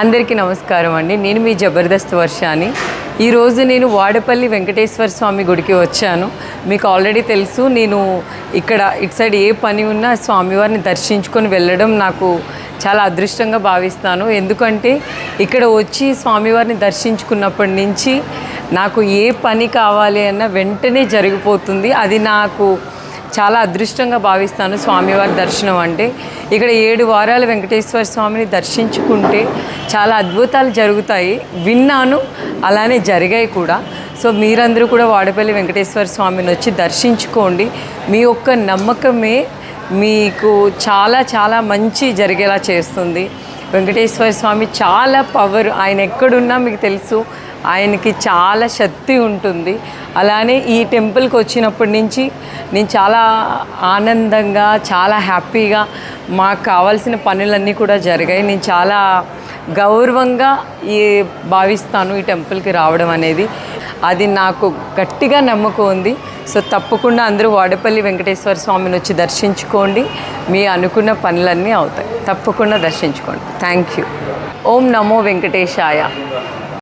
అందరికీ నమస్కారం అండి. నేను మీ జబర్దస్త్ వర్షాని. ఈరోజు నేను వాడపల్లి వెంకటేశ్వర స్వామి గుడికి వచ్చాను. మీకు ఆల్రెడీ తెలుసు నేను ఇక్కడ ఇటు సైడ్ ఏ పని ఉన్నా స్వామివారిని దర్శించుకొని వెళ్ళడం నాకు చాలా అదృష్టంగా భావిస్తాను. ఎందుకంటే ఇక్కడ వచ్చి స్వామివారిని దర్శించుకున్నప్పటి నుంచి నాకు ఏ పని కావాలి అన్న వెంటనే జరిగిపోతుంది. అది నాకు చాలా అదృష్టంగా భావిస్తాను స్వామివారి దర్శనం అంటే. ఇక్కడ ఏడు వారాలు వెంకటేశ్వర స్వామిని దర్శించుకుంటే చాలా అద్భుతాలు జరుగుతాయి. విన్నాను అలానే జరిగాయి కూడా. సో మీరందరూ కూడా వాడపల్లి వెంకటేశ్వర స్వామిని వచ్చి దర్శించుకోండి. మీ యొక్క నమ్మకమే మీకు చాలా చాలా మంచి జరిగేలా చేస్తుంది. వెంకటేశ్వర స్వామి చాలా పవర్. ఆయన ఎక్కడున్నా మీకు తెలుసు. ఆయనకి చాలా శక్తి ఉంటుంది. అలానే ఈ టెంపుల్కి వచ్చినప్పటి నుంచి నేను చాలా ఆనందంగా చాలా హ్యాపీగా మాకు కావాల్సిన పనులన్నీ కూడా జరిగాయి. నేను చాలా గౌరవంగా ఈ భావిస్తాను ఈ టెంపుల్కి రావడం అనేది. అది నాకు గట్టిగా నమ్మకం ఉంది. సో తప్పకుండా అందరూ వాడపల్లి వెంకటేశ్వర స్వామిని వచ్చి దర్శించుకోండి. మీ అనుకున్న పనులన్నీ అవుతాయి. తప్పకుండా దర్శించుకోండి. Thank you Om Namo Venkatesaya.